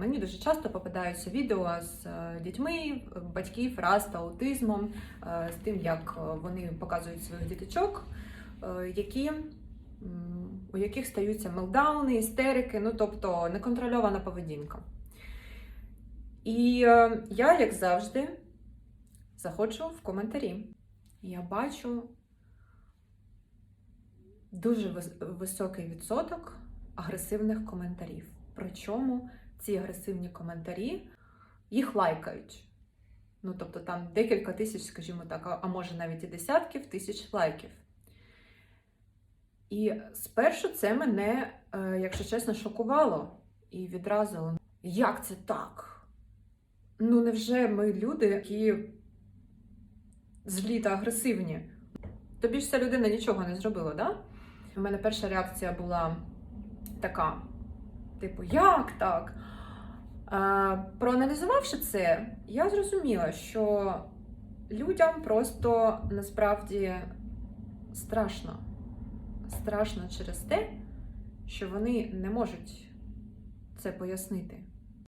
Мені дуже часто попадаються відео з е, дітьми, батьків раз та аутизмом, е, з тим, як е, вони показують своїх діточок, які, у яких стаються мелдауни, істерики, ну тобто неконтрольована поведінка. І я, як завжди, заходжу в коментарі. Я бачу дуже високий відсоток агресивних коментарів. Причому ці агресивні коментарі їх лайкають. Ну, тобто там декілька тисяч, скажімо так, а- може навіть і десятків тисяч лайків. І спершу це мене, е, якщо чесно, шокувало. І відразу, як це так? Ну, невже ми люди, які злі та агресивні? Тобі ж ця людина нічого не зробила, да? У мене перша реакція була така: типу, як так? Проаналізувавши це, я зрозуміла, що людям просто насправді страшно. Страшно через те, що вони не можуть це пояснити.